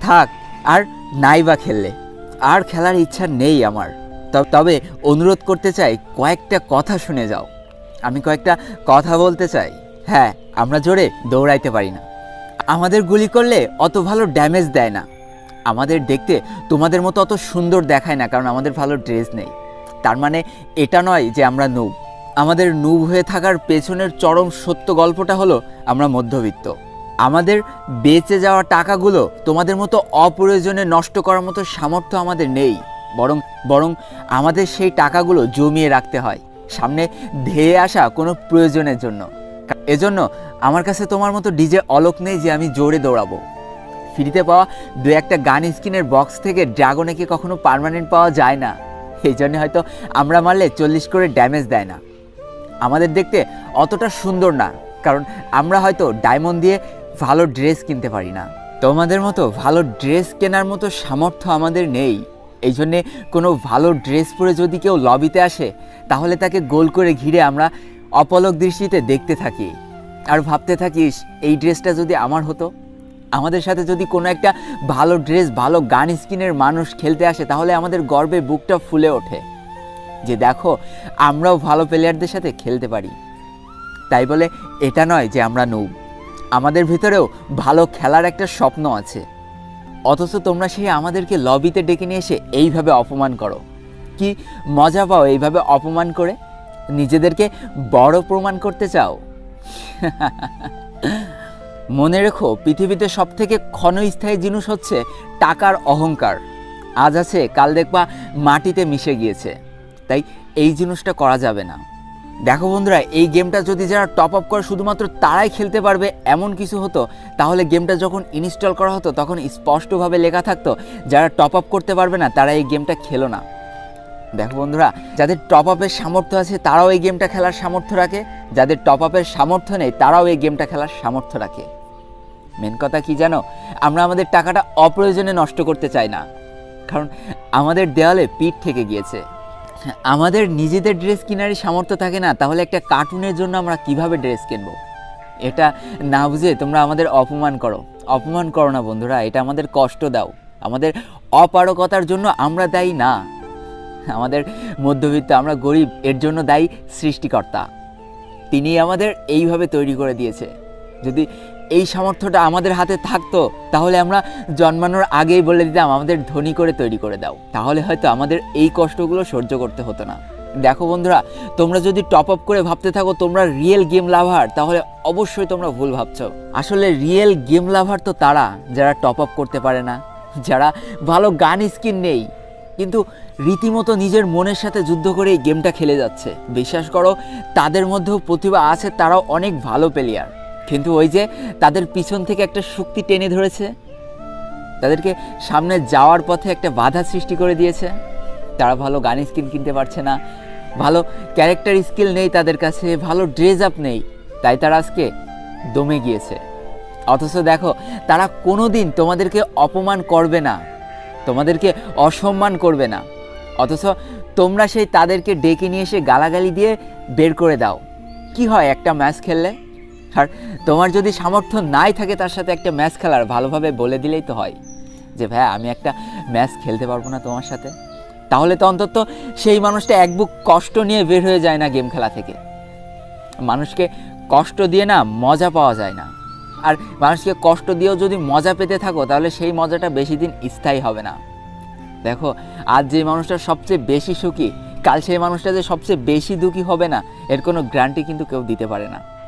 থাক, আর নাই বা খেললে। আর খেলার ইচ্ছা নেই আমার। তবে অনুরোধ করতে চাই, কয়েকটা কথা শুনে যাও। আমি কয়েকটা কথা বলতে চাই। হ্যাঁ আমরা জোরে দৌড়াইতে পারি না। আমাদের গুলি করলে অত ভালো ড্যামেজ দেয় না। আমাদের দেখতে তোমাদের মতো অত সুন্দর দেখায় না, কারণ আমাদের ভালো ড্রেস নেই। তার মানে এটা নয় যে আমরা নুব আমাদের নুব হয়ে থাকার পেছনের চরম সত্য গল্পটা হলো আমরা মধ্যবিত্ত। আমাদের বেঁচে যাওয়া টাকাগুলো তোমাদের মতো অপ্রয়োজনে নষ্ট করার মতো সামর্থ্য আমাদের নেই। বরং বরং আমাদের সেই টাকাগুলো জমিয়ে রাখতে হয়, সামনে ধেয়ে আসা কোনো প্রয়োজনের জন্য। এজন্য আমার কাছে তোমার মতো ডিজে অলোক নেই যে আমি জোরে দৌড়াবো। ফ্রিতে পাওয়া দু একটা গান স্কিনের বক্স থেকে ড্রাগনে কি কখনো পার্মানেন্ট পাওয়া যায় না? এই জন্য হয়তো আমরা মারলে চল্লিশ করে ড্যামেজ দেয় না। আমাদের দেখতে অতটা সুন্দর না, কারণ আমরা হয়তো ডায়মন্ড দিয়ে ভালো ড্রেস কিনতে পারি না। তোমাদের মতো ভালো ড্রেস কেনার মতো সামর্থ্য আমাদের নেই। এই জন্যে কোনো ভালো ড্রেস পরে যদি কেউ লবিতে আসে, তাহলে তাকে গোল করে ঘিরে আমরা অপলক দৃষ্টিতে দেখতে থাকি। আর ভাবতে থাকিস, এই ড্রেসটা যদি আমার হতো? আমাদের সাথে যদি কোনো একটা ভালো ড্রেস, ভালো গান স্কিনের মানুষ খেলতে আসে, তাহলে আমাদের গর্বে বুকটা ফুলে ওঠে। যে দেখো, আমরাও ভালো প্লেয়ারদের সাথে খেলতে পারি। তাই বলে, এটা নয় যে আমরা নুব আমাদের ভিতরেও ভালো খেলার একটা স্বপ্ন আছে। অথচ তোমরা সেই আমাদেরকে লবিতে ডেকে নিয়ে এসে এইভাবে অপমান করো। কি মজা পাও এইভাবে অপমান করে? নিজেদেরকে বড় প্রমাণ করতে চাও? মনে রেখো, পৃথিবীতে সব থেকে ক্ষণস্থায়ী জিনিস হচ্ছে টাকার অহংকার। আজ আছে, কাল দেখবা মাটিতে মিশে গিয়েছে। তাই এই জিনিসটা করা যাবে না। দেখো বন্ধুরা, এই গেমটা যদি যারা টপ আপ করে, শুধুমাত্র তারাই খেলতে পারবে, এমন কিছু হতো, তাহলে গেমটা যখন ইনস্টল করা হতো, তখন স্পষ্টভাবে লেখা থাকতো, যারা টপ আপ করতে পারবে না, তারা এই গেমটা খেলো না। দেখো বন্ধুরা, যাদের টপ আপের সামর্থ্য আছে, তারাও এই গেমটা খেলার সামর্থ্য রাখে, যাদের টপ আপের সামর্থ্য নেই, তারাও এই গেমটা খেলার সামর্থ্য রাখে। মেন কথা কি জানো, আমরা আমাদের টাকাটা অপ্রয়োজনে নষ্ট করতে চাই না, কারণ আমাদের দেওয়ালে পিঠ থেকে গিয়েছে। আমাদের নিজেদের ড্রেস কেনারই সামর্থ্য থাকে না, তাহলে একটা কার্টুনের জন্য আমরা কীভাবে ড্রেস কিনবো? এটা না বুঝে তোমরা আমাদের অপমান করো। অপমান করো না বন্ধুরা, এটা আমাদের কষ্ট দাও। আমাদের অপারকতার জন্য আমরা দায়ী না। আমাদের মধ্যবিত্ত, আমরা গরিব, এর জন্য দায়ী সৃষ্টিকর্তা। তিনি আমাদের এইভাবে তৈরি করে দিয়েছে। যদি এই সামর্থ্যটা আমাদের হাতে থাকতো, তাহলে আমরা জন্মানোর আগেই বলে দিতাম, আমাদের ধনী করে তৈরি করে দাও। তাহলে হয়তো আমাদের এই কষ্টগুলো সহ্য করতে হতো না। দেখো বন্ধুরা, তোমরা যদি টপ আপ করে ভাবতে থাকো, তোমরা রিয়েল গেম লাভার তাহলে অবশ্যই তোমরা ভুল ভাবছ। আসলে রিয়েল গেম লাভার তো তারা, যারা টপ আপ করতে পারে না, যারা ভালো গান স্কিন নেই। কিন্তু রীতিমতো নিজের মনের সাথে যুদ্ধ করে এই গেমটা খেলে যাচ্ছে। বিশ্বাস করো, তাদের মধ্যেও প্রতিভা আছে, তারাও অনেক ভালো প্লেয়ার কিন্তু ওই যে তাদের পিছন থেকে একটা শক্তি টেনে ধরেছে, তাদেরকে সামনে যাওয়ার পথে একটা বাধা সৃষ্টি করে দিয়েছে। তারা ভালো গান স্কিল কিনতে পারছে না, ভালো ক্যারেক্টার স্কিল নেই তাদের কাছে, ভালো ড্রেস আপ নেই, তাই তারা আজকে দমে গিয়েছে। অথচ দেখো, তারা কোনো দিন তোমাদেরকে অপমান করবে না, তোমাদেরকে অসম্মান করবে না। অথচ তোমরা সেই তাদেরকে ডেকে নিয়ে এসে গালাগালি দিয়ে বের করে দাও। কি হয় একটা ম্যাচ খেললে? আর তোমার যদি সামর্থ্য নাই থাকে তার সাথে একটা ম্যাচ খেলার, ভালোভাবে বলে দিলেই তো হয়। যে ভাই, আমি একটা ম্যাচ খেলতে পারব না তোমার সাথে। তাহলে তো অন্তত সেই মানুষটা এক বুক কষ্ট নিয়ে বের হয়ে যায় না গেম খেলা থেকে। মানুষকে কষ্ট দিয়ে না মজা পাওয়া যায় না। আর মানুষকে কষ্ট দিয়েও যদি মজা পেতে থাকো, তাহলে সেই মজাটা বেশি দিন স্থায়ী হবে না। দেখো, আজ যে মানুষটা সবচেয়ে বেশি সুখী, কাল সেই মানুষটা যে সবচেয়ে বেশি দুঃখী হবে না, এর কোনো গ্যারান্টি কিন্তু কেউ দিতে পারে না।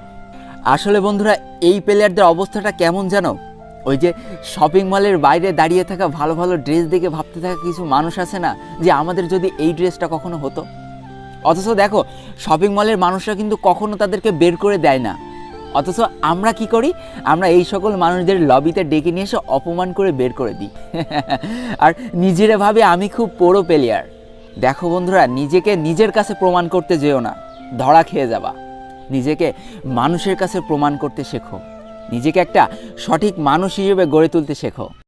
আসলে বন্ধুরা, এই প্লেয়ারদের অবস্থাটা কেমন জানো? ওই যে শপিং মলের বাইরে দাঁড়িয়ে থাকা ভালো ভালো ড্রেস দেখে ভাবতে থাকা কিছু মানুষ আছে না, যে আমাদের যদি এই ড্রেসটা কখনো হতো? অথচ দেখো শপিং মলের মানুষরা কিন্তু কখনো তাদেরকে বের করে দেয় না। অথচ আমরা কি করি? আমরা এই সকল মানুষদের লবিতে ডেকে নিয়ে এসে অপমান করে বের করে দিই। আর নিজেরা ভাবে আমি খুব পোড়ো প্লেয়ার দেখো বন্ধুরা, নিজেকে নিজের কাছে প্রমাণ করতে যেও না। ধরা খেয়ে যাবা। নিজেকে মানুষের কাছে প্রমাণ করতে শেখো। নিজেকে একটা সঠিক মানুষ হিসেবে গড়ে তুলতে শেখো।